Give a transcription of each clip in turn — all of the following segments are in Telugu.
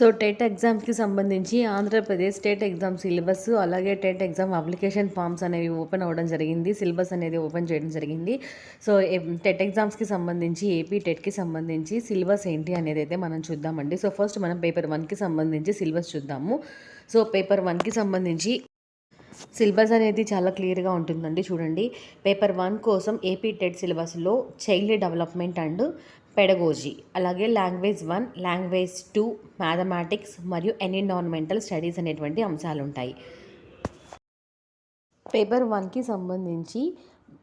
సో టెట్ ఎగ్జామ్స్కి సంబంధించి ఆంధ్రప్రదేశ్ టెట్ ఎగ్జామ్ సిలబస్ అలాగే టెట్ ఎగ్జామ్ అప్లికేషన్ ఫామ్స్ అనేవి ఓపెన్ అవ్వడం జరిగింది. సిలబస్ అనేది ఓపెన్ చేయడం జరిగింది. సో టెట్ ఎగ్జామ్స్కి సంబంధించి ఏపీ టెట్కి సంబంధించి సిలబస్ ఏంటి అనేది అయితే మనం చూద్దామండి. సో ఫస్ట్ మనం పేపర్ వన్కి సంబంధించి సిలబస్ చూద్దాము. సో పేపర్ వన్కి సంబంధించి సిలబస్ అనేది చాలా క్లియర్గా ఉంటుందండి చూడండి. పేపర్ వన్ కోసం ఏపీ టెట్ సిలబస్లో చైల్డ్ డెవలప్మెంట్ అండ్ పెడగోజీ అలాగే language one language two mathematics మరియు ఎన్విరాన్మెంటల్ స్టడీస్ అనేటువంటి అంశాలు ఉంటాయి పేపర్ వన్కి సంబంధించి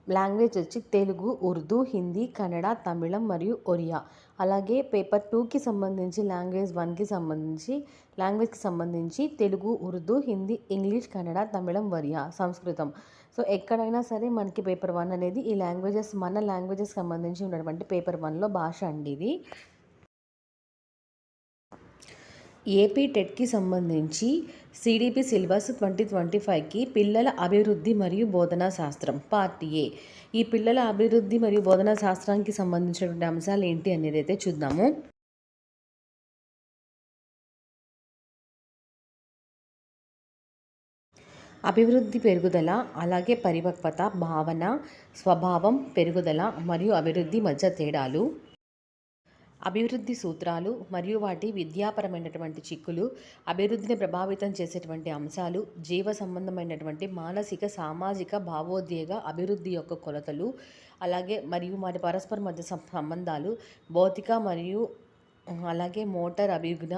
లాంగ్వేజ్ వచ్చి తెలుగు ఉర్దూ హిందీ కన్నడ తమిళం మరియు ఒరియా. అలాగే పేపర్ టూకి సంబంధించి లాంగ్వేజ్ వన్కి సంబంధించి లాంగ్వేజ్కి సంబంధించి తెలుగు ఉర్దూ హిందీ ఇంగ్లీష్ కన్నడ తమిళం ఒరియా సంస్కృతం. సో ఎక్కడైనా సరే మనకి పేపర్ వన్ అనేది ఈ లాంగ్వేజెస్ మన లాంగ్వేజెస్ సంబంధించి ఉన్నటువంటి పేపర్ వన్లో భాష అండి ఇది. ఏపీ టెట్కి సంబంధించి సిడిపి సిలబస్ ట్వంటీ ట్వంటీ ఫైవ్కి పిల్లల అభివృద్ధి మరియు బోధనా శాస్త్రం పార్ట్ ఏ. ఈ పిల్లల అభివృద్ధి మరియు బోధనా శాస్త్రానికి సంబంధించినటువంటి అంశాలు ఏంటి అనేది అయితే చూద్దాము. అభివృద్ధి పెరుగుదల అలాగే పరిపక్వత భావన స్వభావం పెరుగుదల మరియు అభివృద్ధి మధ్య తేడాలు. అభివృద్ధి సూత్రాలు మరియు వాటి విద్యాపరమైనటువంటి చిక్కులు అభివృద్ధిని ప్రభావితం చేసేటువంటి అంశాలు జీవ సంబంధమైనటువంటి మానసిక సామాజిక భావోద్వేగ అభివృద్ధి యొక్క కొలతలు అలాగే మరియు వాటి పరస్పర మధ్య సంబంధాలు భౌతిక మరియు అలాగే మోటార్ అభిజ్ఞ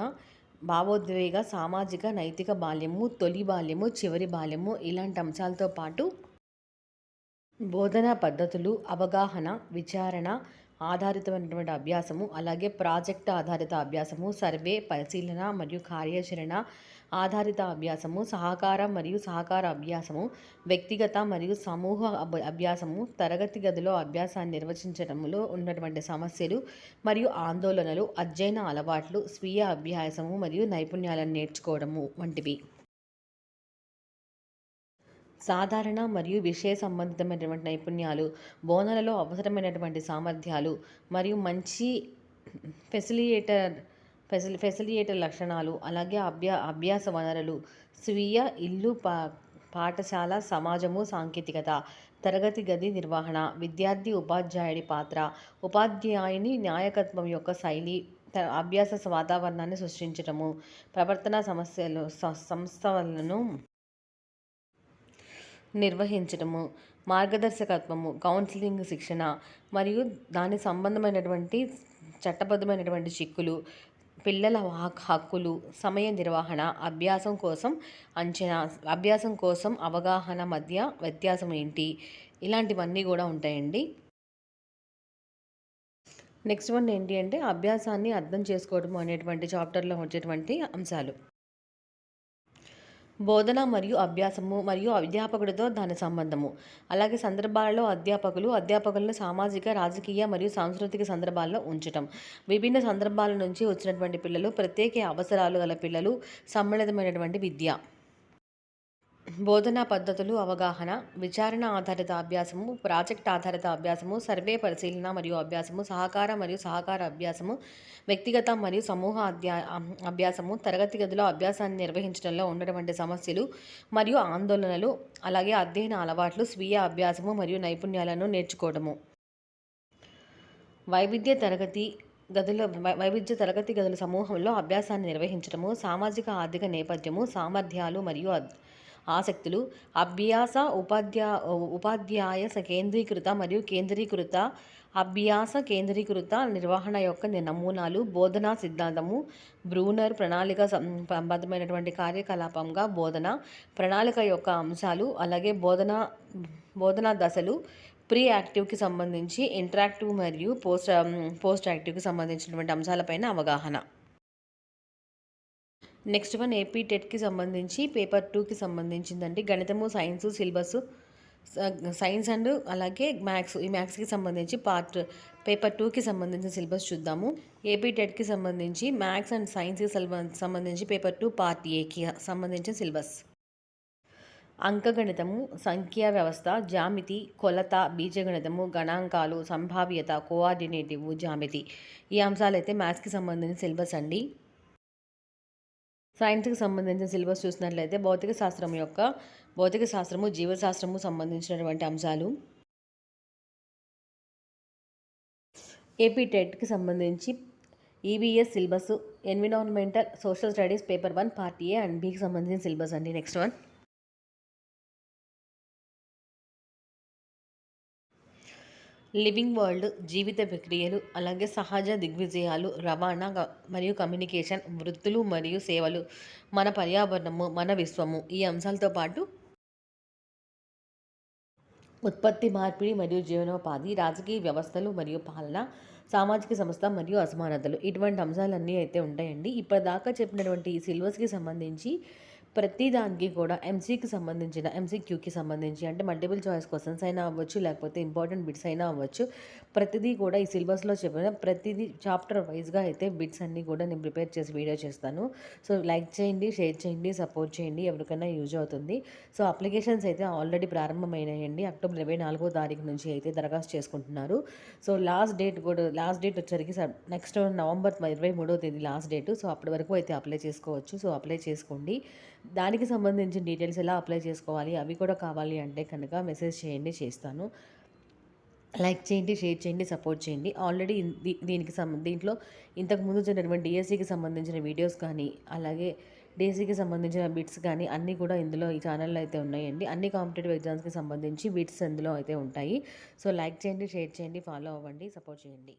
భావోద్వేగ సామాజిక నైతిక బాల్యము తొలి బాల్యము చివరి బాల్యము ఇలాంటి అంశాలతో పాటు బోధనా పద్ధతులు అవగాహన విచారణ ఆధారితమైనటువంటి అభ్యాసము అలాగే ప్రాజెక్ట్ ఆధారిత అభ్యాసము సర్వే పరిశీలన మరియు కార్యాచరణ ఆధారిత అభ్యాసము సహకార మరియు సహకార అభ్యాసము వ్యక్తిగత మరియు సమూహ అభ్యాసము తరగతి గదిలో అభ్యాసాన్ని నిర్వచించడంలో ఉన్నటువంటి సమస్యలు మరియు ఆందోళనలు అధ్యయన అలవాట్లు స్వీయ అభ్యాసము మరియు నైపుణ్యాలను నేర్చుకోవడము వంటివి. సాధారణ మరియు విషయ సంబంధితమైనటువంటి నైపుణ్యాలు బోధనలో అవసరమైనటువంటి సామర్థ్యాలు మరియు మంచి ఫెసిలియేటర్ ఫెసిలి ఫెసిలియేటర్ లక్షణాలు అలాగే అభ్యా అభ్యాస వనరులు స్వీయ ఇల్లు పా పాఠశాల సమాజము సాంకేతికత తరగతి గది నిర్వహణ విద్యార్థి ఉపాధ్యాయుడి పాత్ర ఉపాధ్యాయుని నాయకత్వం యొక్క శైలి అభ్యాస వాతావరణాన్ని సృష్టించటము ప్రవర్తన సమస్యలు సంస్థలను నిర్వహించడము మార్గదర్శకత్వము కౌన్సిలింగ్ శిక్షణ మరియు దాని సంబంధమైనటువంటి చట్టబద్ధమైనటువంటి చిక్కులు పిల్లల హక్కులు సమయ నిర్వహణ అభ్యాసం కోసం అంచనా అభ్యాసం కోసం అవగాహన మధ్య వ్యత్యాసం ఏంటి? ఇలాంటివన్నీ కూడా ఉంటాయండి. నెక్స్ట్ వన్ ఏంటి అంటే అభ్యాసాన్ని అర్థం చేసుకోవడం అనేటువంటి చాప్టర్లో వచ్చేటువంటి అంశాలు. బోధన మరియు అభ్యాసము మరియు అధ్యాపకుడితో దాని సంబంధము. అలాగే సందర్భాలలో అధ్యాపకులు అధ్యాపకులను సామాజిక రాజకీయ మరియు సాంస్కృతిక సందర్భాల్లో ఉంచటం. విభిన్న సందర్భాల నుంచి వచ్చినటువంటి పిల్లలు ప్రత్యేక అవసరాలు గల పిల్లలు సమ్మిళితమైనటువంటి విద్య. బోధనా పద్ధతులు అవగాహన విచారణ ఆధారిత అభ్యాసము ప్రాజెక్ట్ ఆధారిత అభ్యాసము సర్వే పరిశీలన మరియు అభ్యాసము సహకార మరియు సహకార అభ్యాసము వ్యక్తిగత మరియు సమూహ అధ్యా అభ్యాసము తరగతి గదిలో అభ్యాసాన్ని నిర్వహించడంలో ఉన్నటువంటి సమస్యలు మరియు ఆందోళనలు అలాగే అధ్యయన అలవాట్లు స్వీయ అభ్యాసము మరియు నైపుణ్యాలను నేర్చుకోవడము. వైవిధ్య తరగతి గదుల వైవిధ్య తరగతి గదుల సమూహంలో అభ్యాసాన్ని నిర్వహించడము సామాజిక ఆర్థిక నేపథ్యము సామర్థ్యాలు మరియు ఆసక్తులు. అభ్యాస ఉపాధ్యా ఉపాధ్యాయ కేంద్రీకృత మరియు కేంద్రీకృత అభ్యాస కేంద్రీకృత నిర్వహణ యొక్క నమూనాలు బోధనా సిద్ధాంతము బ్రూనర్ ప్రణాళిక సంబద్ధమైనటువంటి కార్యకలాపంగా బోధన ప్రణాళిక యొక్క అంశాలు అలాగే బోధన బోధనా దశలు ప్రీ యాక్టివ్కి సంబంధించి ఇంటరాక్టివ్ మరియు పోస్ట్ పోస్ట్ యాక్టివ్కి సంబంధించినటువంటి అంశాలపైన అవగాహన. నెక్స్ట్ వన్ ఏపీ టెట్కి సంబంధించి పేపర్ టూకి సంబంధించిందండి. గణితము సైన్స్ సిలబస్ సైన్స్ అండ్ అలాగే మ్యాథ్స్ ఈ మ్యాథ్స్కి సంబంధించి పార్ట్ పేపర్ టూకి సంబంధించిన సిలబస్ చూద్దాము. ఏపీ టెట్కి సంబంధించి మ్యాథ్స్ అండ్ సైన్స్కి సంబంధించి పేపర్ టూ పార్ట్ ఏకి సంబంధించిన సిలబస్ అంకగణితము సంఖ్యా వ్యవస్థ జామితి కొలత బీజగణితము గణాంకాలు సంభావ్యత కోఆర్డినేటివ్ జామితి. ఈ అంశాలైతే మ్యాథ్స్కి సంబంధించిన సిలబస్ అండి. సైన్స్కి సంబంధించిన సిలబస్ చూసినట్లయితే భౌతిక శాస్త్రం యొక్క భౌతిక శాస్త్రము జీవశాస్త్రము సంబంధించినటువంటి అంశాలు. ఏపీ టెట్కి సంబంధించి EVS syllabus environmental social studies paper one part A and బీకి సంబంధించిన సిలబస్ అండి నెక్స్ట్ వన్ లివింగ్ వరల్డ్ జీవిత ప్రక్రియలు అలాగే సహజ దిగ్విజయాలు రవాణా మరియు కమ్యూనికేషన్ వృత్తులు మరియు సేవలు మన పర్యావరణము మన విశ్వము ఈ అంశాలతో పాటు ఉత్పత్తి మార్పిడి మరియు జీవనోపాధి రాజకీయ వ్యవస్థలు మరియు పాలన సామాజిక సంస్థ మరియు అసమానతలు ఇటువంటి అంశాలన్నీ అయితే ఉంటాయండి. ఇప్పటిదాకా చెప్పినటువంటి ఈ సిలబస్కి సంబంధించి ప్రతి దానికి కూడా ఎంసీకి సంబంధించిన ఎంసీక్యూకి సంబంధించి అంటే మల్టిపుల్ చాయిస్ క్వశ్చన్స్ అయినా అవ్వచ్చు లేకపోతే ఇంపార్టెంట్ బిట్స్ అయినా అవ్వచ్చు. ప్రతిదీ కూడా ఈ సిలబస్లో చెప్పిన ప్రతిదీ చాప్టర్ వైజ్గా అయితే బిట్స్ అన్నీ కూడా నేను ప్రిపేర్ చేసి వీడియో చేస్తాను. సో లైక్ చేయండి షేర్ చేయండి సపోర్ట్ చేయండి ఎవరికైనా యూజ్ అవుతుంది. సో అప్లికేషన్స్ అయితే ఆల్రెడీ ప్రారంభమైనాయండి. అక్టోబర్ ఇరవై నాలుగో తారీఖు నుంచి అయితే దరఖాస్తు చేసుకుంటున్నారు. సో లాస్ట్ డేట్ కూడా లాస్ట్ డేట్ వచ్చరికి నెక్స్ట్ నవంబర్ ఇరవై మూడో తేదీ లాస్ట్ డేట్ సో అప్పటి వరకు అయితే అప్లై చేసుకోవచ్చు. సో అప్లై చేసుకోండి. దానికి సంబంధించిన డీటెయిల్స్ ఎలా అప్లై చేసుకోవాలి అవి కూడా కావాలి అంటే కనుక మెసేజ్ చేయండి చేస్తాను. లైక్ చేయండి షేర్ చేయండి సపోర్ట్ చేయండి. ఆల్రెడీ దీ- దీనికి సం దీంట్లో ఇంతకుముందు జరిగినటువంటి డిఎస్సికి సంబంధించిన వీడియోస్ కానీ అలాగే డిఎస్సికి సంబంధించిన బిట్స్ కానీ అన్నీ కూడా ఇందులో ఈ ఛానల్లో అయితే ఉన్నాయండి. అన్ని కాంపిటేటివ్ ఎగ్జామ్స్కి సంబంధించి బిట్స్ ఇందులో అయితే ఉంటాయి. సో లైక్ చేయండి షేర్ చేయండి ఫాలో అవ్వండి సపోర్ట్ చేయండి.